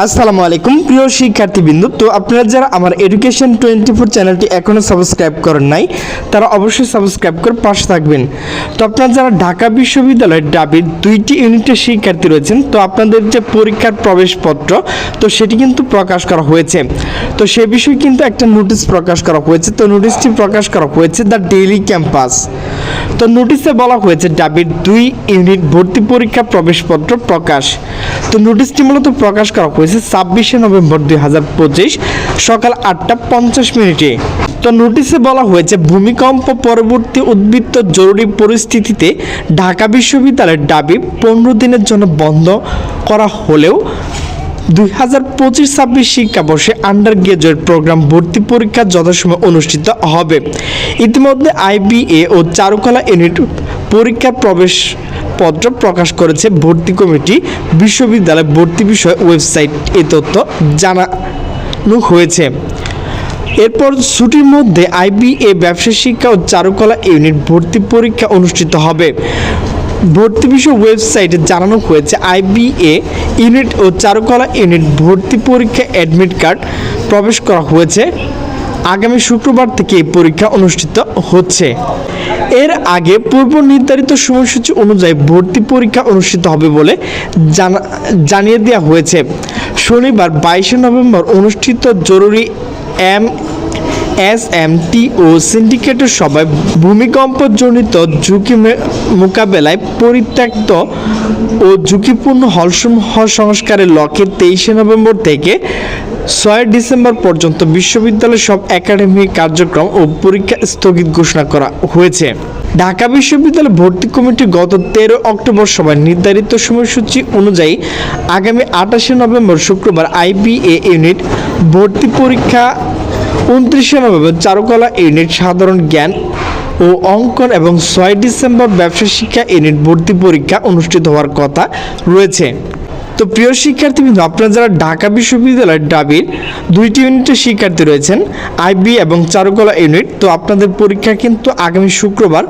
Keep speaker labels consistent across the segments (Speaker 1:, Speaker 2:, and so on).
Speaker 1: আসসালামু আলাইকুম। প্রিয় শিক্ষার্থীবৃন্দ, তো আপনারা যারা আমার এডুকেশন টোয়েন্টি ফোর চ্যানেলটি এখনও সাবস্ক্রাইব করেন নাই, তারা অবশ্যই সাবস্ক্রাইব করে পাশে থাকবেন। তো আপনারা যারা ঢাকা বিশ্ববিদ্যালয়ের ডাবির দুইটি ইউনিটের শিক্ষার্থী রয়েছেন, তো আপনাদের যে পরীক্ষার প্রবেশপত্র, তো সেটি কিন্তু প্রকাশ করা হয়েছে। তো সে বিষয়ে কিন্তু একটা নোটিশ প্রকাশ করা হয়েছে, তো নোটিশটি প্রকাশ করা হয়েছে দ্য ডেইলি ক্যাম্পাস। তো নোটিশে বলা হয়েছে ডাবির দুই ইউনিট ভর্তি পরীক্ষা প্রবেশপত্র প্রকাশ। তো নোটিশটি মূলত প্রকাশ করা হয়েছে ছাব্বিশে নভেম্বর দুই হাজার পঁচিশ সকাল আটটা পঞ্চাশ মিনিটে। তো নোটিশে বলা হয়েছে ভূমিকম্প পরবর্তী উদ্বৃত্ত জরুরি পরিস্থিতিতে ঢাকা বিশ্ববিদ্যালয়ের দাবি পনেরো দিনের জন্য বন্ধ করা হলেও দুই হাজার পঁচিশ ছাব্বিশ শিক্ষাবর্ষে আন্ডার গ্রাজুয়েট প্রোগ্রাম ভর্তি পরীক্ষা যথাসময় অনুষ্ঠিত হবে। ইতিমধ্যে আইবিএ ও চারুকলা ইউনিট পরীক্ষার প্রবেশ পত্র প্রকাশ করেছে ভর্তি কমিটি। বিশ্ববিদ্যালয় ভর্তি বিষয়ে ওয়েবসাইট এ তথ্য জানানো হয়েছে। এরপর ছুটির মধ্যে আইবিএ ব্যবসা শিক্ষা ও চারুকলা ইউনিট ভর্তি পরীক্ষা অনুষ্ঠিত হবে। ভর্তি বিষয় ওয়েবসাইটে জানানো হয়েছে, আইবিএ ইউনিট ও চারুকলা ইউনিট ভর্তি পরীক্ষা অ্যাডমিট কার্ড প্রবেশ করা হয়েছে। আগামী শুক্রবার থেকে এই পরীক্ষা অনুষ্ঠিত হচ্ছে। এর আগে পূর্ব নির্ধারিত সময়সূচি অনুযায়ী ভর্তি পরীক্ষা অনুষ্ঠিত হবে বলে জানা, জানিয়ে দেওয়া হয়েছে। শনিবার বাইশে নভেম্বর অনুষ্ঠিত জরুরি এম এস এম টি ও সিন্ডিকেটের সভায় ভূমিকম্পজনিত ঝুঁকি মোকাবেলায় পরিত্যক্ত ও ঝুঁকিপূর্ণ হলসমূহ সংস্কারের লক্ষ্যে তেইশে নভেম্বর থেকে ছয় ডিসেম্বর পর্যন্ত বিশ্ববিদ্যালয়ের সব একাডেমিক কার্যক্রম ও পরীক্ষা স্থগিত ঘোষণা করা হয়েছে। ঢাকা বিশ্ববিদ্যালয় ভর্তি কমিটি গত তেরো অক্টোবর সভায় নির্ধারিত সময়সূচি অনুযায়ী আগামী আঠাশে নভেম্বর শুক্রবার আইবিএ ইউনিট ভর্তি পরীক্ষা উনত্রিশে নভেম্বর চারুকলা ইউনিট সাধারণ জ্ঞান ও অঙ্কন এবং ছয় ডিসেম্বর ব্যবসা শিক্ষা ইউনিট ভর্তি পরীক্ষা অনুষ্ঠিত হওয়ার কথা রয়েছে। তো প্রিয় শিক্ষার্থীবৃন্দ আপনারা যারা ঢাকা বিশ্ববিদ্যালয়ের ডাবির দুইটি ইউনিটের শিক্ষার্থী রয়েছেন, আইবি এবং চারুকলা ইউনিট, তো আপনাদের পরীক্ষা কিন্তু আগামী শুক্রবার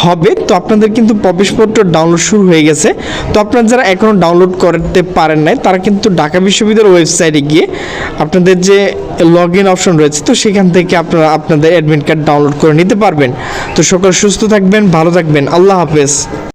Speaker 1: হবে। তো আপনাদের কিন্তু প্রবেশপত্র ডাউনলোড শুরু হয়ে গেছে। তো আপনারা যারা এখনও ডাউনলোড করতে পারেন নাই, তারা কিন্তু ঢাকা বিশ্ববিদ্যালয়ের ওয়েবসাইটে গিয়ে আপনাদের যে লগ ইন অপশন রয়েছে, তো সেখান থেকে আপনারা আপনাদের অ্যাডমিট কার্ড ডাউনলোড করে নিতে পারবেন। তো সকল সুস্থ থাকবেন, ভালো থাকবেন। আল্লাহ হাফেজ।